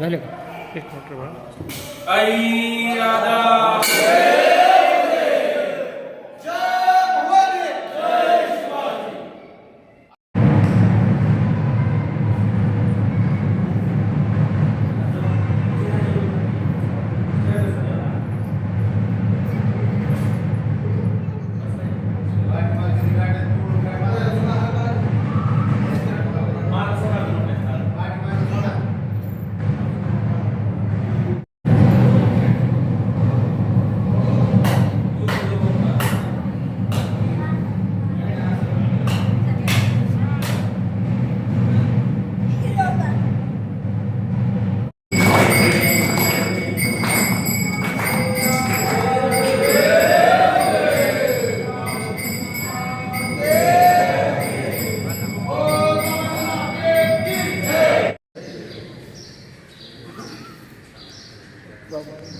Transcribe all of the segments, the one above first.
झाले का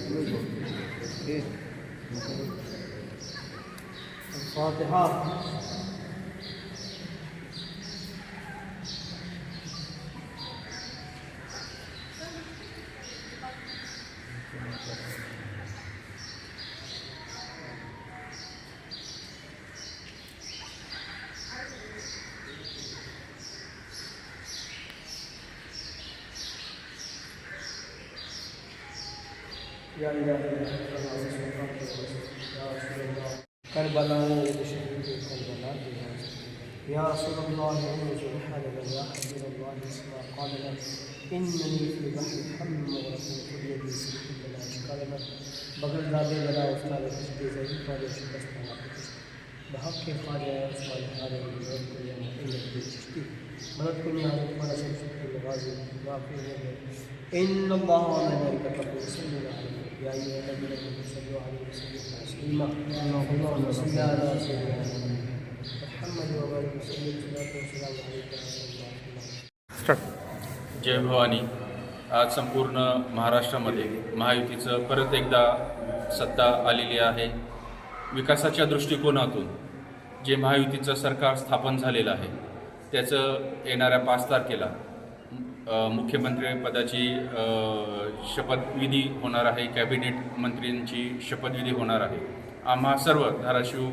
एक Ya ilahe Kerbela'ya yetişebilir Kerbela dünyası. Ya Resulallah Yunus Halil Allah Habibullah Esma Kalem İnneni fi bahri hamm ve rasul yedi sıkıntı la şikalem Bagır dade bela uftar etmiş bir zayıf fare şikast mevakıdır. Bahak ke fare ya Osman Hare Yunus Kulya Muhammed bir çeşitli. يوم كل يوم إلا بالتشتي مدد كل يوم وانا سمسك الغازي باقي إن الله وملائكته يصلون على النبي يا أيها الذين آمنوا صلوا عليه وسلموا تسليما اللهم صل على سيدنا محمد وبارك وسلم صلاة وسلام عليك يا رسول الله start जय भवानी आज संपूर्ण महाराष्ट्रामध्ये महायुतीचं परत एकदा सत्ता आलेली आहे विकासाच्या दृष्टिकोनातून जे महायुतीचं सरकार स्थापन झालेलं आहे त्याचं येणाऱ्या पाच तारखेला मुख्यमंत्री पदाची शपथविधी होणार आहे कॅबिनेट मंत्र्यांची शपथविधी होणार आहे. आम्हा सर्व धाराशिव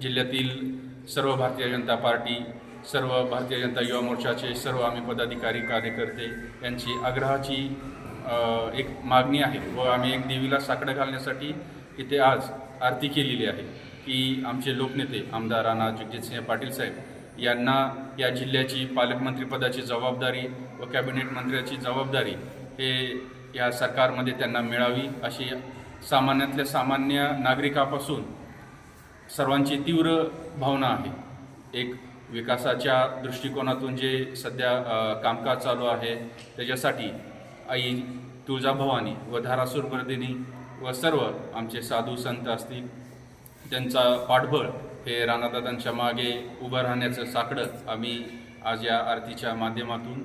जिल्ह्यातील सर्व भारतीय जनता पार्टी सर्व भारतीय जनता युवा मोर्चाचे सर्व आम्ही पदाधिकारी कार्यकर्ते यांची आग्रहाची एक मागणी आहे व आम्ही एक देवीला साकडं घालण्यासाठी इथे आज आरती केलेली आहे की आमचे लोकनेते आमदार राणा जगजितसिंह पाटील साहेब यांना या जिल्ह्याची पालकमंत्रीपदाची जबाबदारी व कॅबिनेट मंत्र्याची जबाबदारी हे या सरकारमध्ये त्यांना मिळावी अशी सामान्यातल्या सामान्य नागरिकापासून सर्वांची तीव्र भावना आहे. एक विकासाच्या दृष्टिकोनातून जे सध्या कामकाज चालू आहे त्याच्यासाठी आई तुळजाभवानी व धारासूर वर्धिनी व सर्व आमचे साधू संत असतील त्यांचा पाठबळ हे राणादादांच्या मागे उभं राहण्याचं साकडं आम्ही आज या आरतीच्या माध्यमातून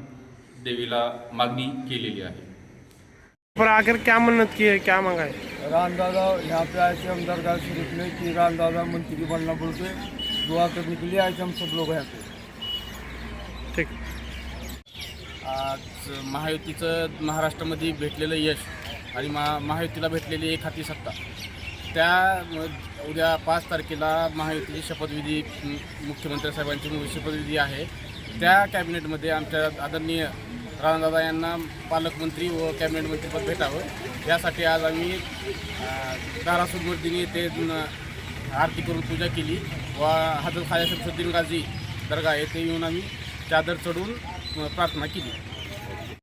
देवीला मागणी केलेली आहे. पर आखिर क्या मन्नत की है क्या मांगा है? रामदादा यहाँ पे आए थे हम दरगाह शरीफ में कि रामदादा मंत्री बनना बोल के दुआ करने के लिए आए थे हम सब लोग यहाँ पे। ठीक। आज महायुतीचं महाराष्ट्रामध्ये भेटलेलं यश आणि महा महायुतीला भेटलेली एक हाती सत्ता त्या उद्या पाच तारखेला महायुतीची शपथविधी मुख्यमंत्री साहेबांची शपथविधी आहे. त्या कॅबिनेटमध्ये आमच्या आदरणीय राणादादा यांना पालकमंत्री व कॅबिनेट मंत्रीपद भेटावं. यासाठी आज आम्ही अ, येथे आरती करून पूजा केली व हजरत खाजा शमसुद्दीन गाझी दर्गा येथे येऊन आम्ही चादर चढून प्रार्थना केली.